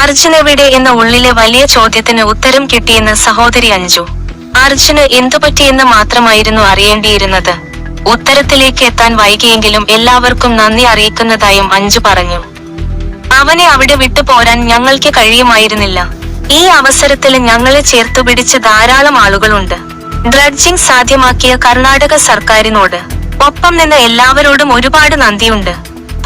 അർജുൻ എവിടെ എന്ന ഉള്ളിലെ വലിയ ചോദ്യത്തിന് ഉത്തരം കിട്ടിയെന്ന് സഹോദരി അഞ്ജു. അർജുന് എന്തുപറ്റിയെന്ന് മാത്രമായിരുന്നു അറിയേണ്ടിയിരുന്നത്. ഉത്തരത്തിലേക്ക് എത്താൻ വൈകിയെങ്കിലും എല്ലാവർക്കും നന്ദി അറിയിക്കുന്നതായും അഞ്ജു പറഞ്ഞു. അവനെ അവിടെ വിട്ടു പോരാൻ ഞങ്ങൾക്ക് കഴിയുമായിരുന്നില്ല. ഈ അവസരത്തിൽ ഞങ്ങളെ ചേർത്തു പിടിച്ച് ധാരാളം ആളുകളുണ്ട്. ഡ്രഡ്ജിംഗ് സാധ്യമാക്കിയ കർണാടക സർക്കാരിനോട് ഒപ്പം നിന്ന് എല്ലാവരോടും ഒരുപാട് നന്ദിയുണ്ട്.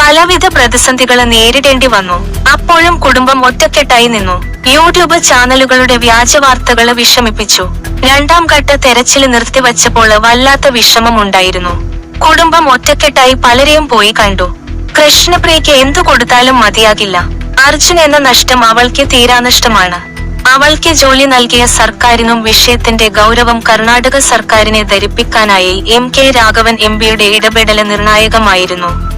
പലവിധ പ്രതിസന്ധികൾ നേരിടേണ്ടി വന്നു. അപ്പോഴും കുടുംബം ഒറ്റക്കെട്ടായി നിന്നു. യൂട്യൂബ് ചാനലുകളുടെ വ്യാജ വാർത്തകൾ വിഷമിപ്പിച്ചു. രണ്ടാം ഘട്ട തെരച്ചിൽ നിർത്തിവച്ചപ്പോൾ വല്ലാത്ത വിഷമം ഉണ്ടായിരുന്നു. കുടുംബം ഒറ്റക്കെട്ടായി പലരെയും പോയി കണ്ടു. കൃഷ്ണപ്രിയയ്ക്ക് എന്തു കൊടുത്താലും മതിയാകില്ല. അർജുൻ എന്ന നഷ്ടം അവൾക്ക് തീരാനഷ്ടമാണ്. അവൾക്ക് ജോലി നൽകിയ സർക്കാരിനും വിഷയത്തിന്റെ ഗൗരവം കർണാടക സർക്കാരിനെ ധരിപ്പിക്കാനായി എം കെ രാഘവൻ എം പിയുടെ ഇടപെടൽ നിർണായകമായിരുന്നു.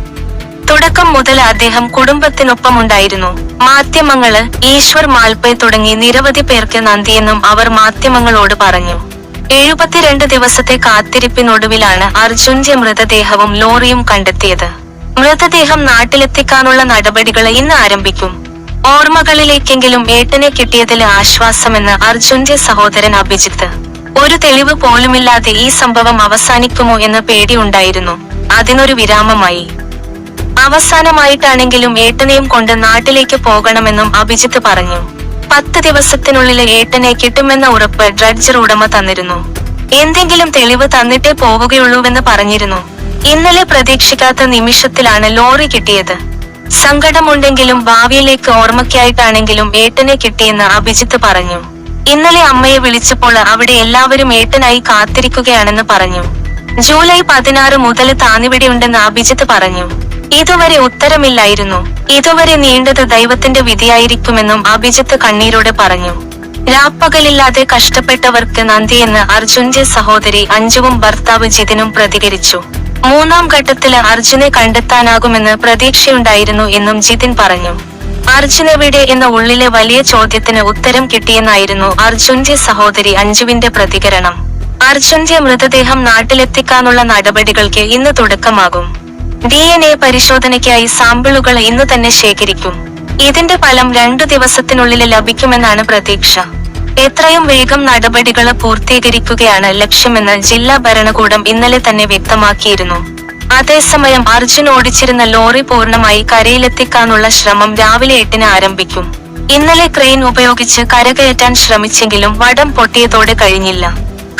തുടക്കം മുതൽ അദ്ദേഹം കുടുംബത്തിനൊപ്പമുണ്ടായിരുന്നു മാധ്യമങ്ങൾ ഈശ്വർ മാൽപേ തുടങ്ങി നിരവധി പേർക്ക് നന്ദിയെന്നും അവർ മാധ്യമങ്ങളോട് പറഞ്ഞു. എഴുപത്തിരണ്ട് ദിവസത്തെ കാത്തിരിപ്പിനൊടുവിലാണ് അർജുന്റെ മൃതദേഹവും ലോറിയും കണ്ടെത്തിയത്. മൃതദേഹം നാട്ടിലെത്തിക്കാനുള്ള നടപടികൾ ഇന്ന് ആരംഭിക്കും. ഓർമ്മകളിലേക്കെങ്കിലും ഏട്ടനെ കിട്ടിയതിൽ ആശ്വാസമെന്ന് അർജുന്റെ സഹോദരൻ അഭിജിത്ത്. ഒരു തെളിവ് പോലുമില്ലാതെ ഈ സംഭവം അവസാനിക്കുമോ എന്ന പേടിയുണ്ടായിരുന്നു അതിനൊരു വിരാമമായി. അവസാനമായിട്ടാണെങ്കിലും ഏട്ടനെയും കൊണ്ട് നാട്ടിലേക്ക് പോകണമെന്നും അഭിജിത്ത് പറഞ്ഞു. പത്ത് ദിവസത്തിനുള്ളിൽ ഏട്ടനെ കിട്ടുമെന്ന ഉറപ്പ് ഡ്രഡ്ജർ ഉടമ തന്നിരുന്നു. എന്തെങ്കിലും തെളിവ് തന്നിട്ടേ പോവുകയുള്ളൂവെന്ന് പറഞ്ഞിരുന്നു. ഇന്നലെ പ്രതീക്ഷിക്കാത്ത നിമിഷത്തിലാണ് ലോറി കിട്ടിയത്. സങ്കടമുണ്ടെങ്കിലും ഭാവിയിലേക്ക് ഓർമ്മയ്ക്കായിട്ടാണെങ്കിലും ഏട്ടനെ കിട്ടിയെന്ന് അഭിജിത്ത് പറഞ്ഞു. ഇന്നലെ അമ്മയെ വിളിച്ചപ്പോൾ അവിടെ എല്ലാവരും ഏട്ടനായി കാത്തിരിക്കുകയാണെന്ന് പറഞ്ഞു. ജൂലൈ പതിനാറ് മുതൽ താന്നിവിടെയുണ്ടെന്ന് അഭിജിത്ത് പറഞ്ഞു. ഇതുവരെ ഉത്തരമില്ലായിരുന്നു. ഇതുവരെ നീണ്ടത് ദൈവത്തിന്റെ വിധിയായിരിക്കുമെന്നും അഭിജിത്ത് കണ്ണീരോടെ പറഞ്ഞു. രാപ്പകലില്ലാതെ കഷ്ടപ്പെട്ടവർക്ക് നന്ദിയെന്ന് അർജുന്റെ സഹോദരി അഞ്ജുവും ഭർത്താവ് ജിതിനും പ്രതികരിച്ചു. മൂന്നാം ഘട്ടത്തിൽ അർജുനെ കണ്ടെത്താനാകുമെന്ന് പ്രതീക്ഷയുണ്ടായിരുന്നു എന്നും ജിതിൻ പറഞ്ഞു. അർജുൻ എവിടെ എന്ന ഉള്ളിലെ വലിയ ചോദ്യത്തിന് ഉത്തരം കിട്ടിയെന്നായിരുന്നു അർജുന്റെ സഹോദരി അഞ്ജുവിന്റെ പ്രതികരണം. അർജുന്റെ മൃതദേഹം നാട്ടിലെത്തിക്കാനുള്ള നടപടികൾക്ക് ഇന്ന് തുടക്കമാകും. ഡി എൻ എ പരിശോധനയ്ക്കായി സാമ്പിളുകൾ ഇന്ന് തന്നെ ശേഖരിക്കും. ഇതിന്റെ ഫലം രണ്ടു ദിവസത്തിനുള്ളിൽ ലഭിക്കുമെന്നാണ് പ്രതീക്ഷ. എത്രയും വേഗം നടപടികൾ പൂർത്തീകരിക്കുകയാണ് ലക്ഷ്യമെന്ന് ജില്ലാ ഭരണകൂടം ഇന്നലെ തന്നെ വ്യക്തമാക്കിയിരുന്നു. അതേസമയം അർജുൻ ഓടിച്ചിരുന്ന ലോറി പൂർണമായി കരയിലെത്തിക്കാനുള്ള ശ്രമം രാവിലെ എട്ടിന് ആരംഭിക്കും. ഇന്നലെ ക്രെയിൻ ഉപയോഗിച്ച് കരകയറ്റാൻ ശ്രമിച്ചെങ്കിലും വടം പൊട്ടിയതോടെ കഴിഞ്ഞില്ല.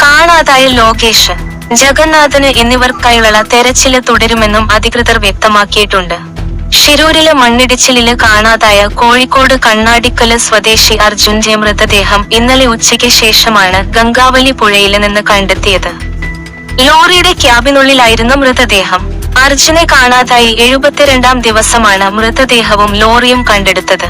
കാണാതായ ലോകേഷ്. ജഗന്നാഥന് എന്നിവർക്കായുള്ള തെരച്ചിൽ തുടരുമെന്നും അധികൃതർ വ്യക്തമാക്കിയിട്ടുണ്ട്. ഷിരൂരിലെ മണ്ണിടിച്ചിലിൽ കാണാതായ കോഴിക്കോട് കണ്ണാടിക്കൽ സ്വദേശി അർജുന്റെ മൃതദേഹം ഇന്നലെ ഉച്ചയ്ക്ക് ശേഷമാണ് ഗംഗാവലി പുഴയിൽ നിന്ന് കണ്ടെത്തിയത്. ലോറിയുടെ ക്യാബിനുള്ളിലായിരുന്നു മൃതദേഹം. അർജുനെ കാണാതായി എഴുപത്തിരണ്ടാം ദിവസമാണ് മൃതദേഹവും ലോറിയും കണ്ടെടുത്തത്.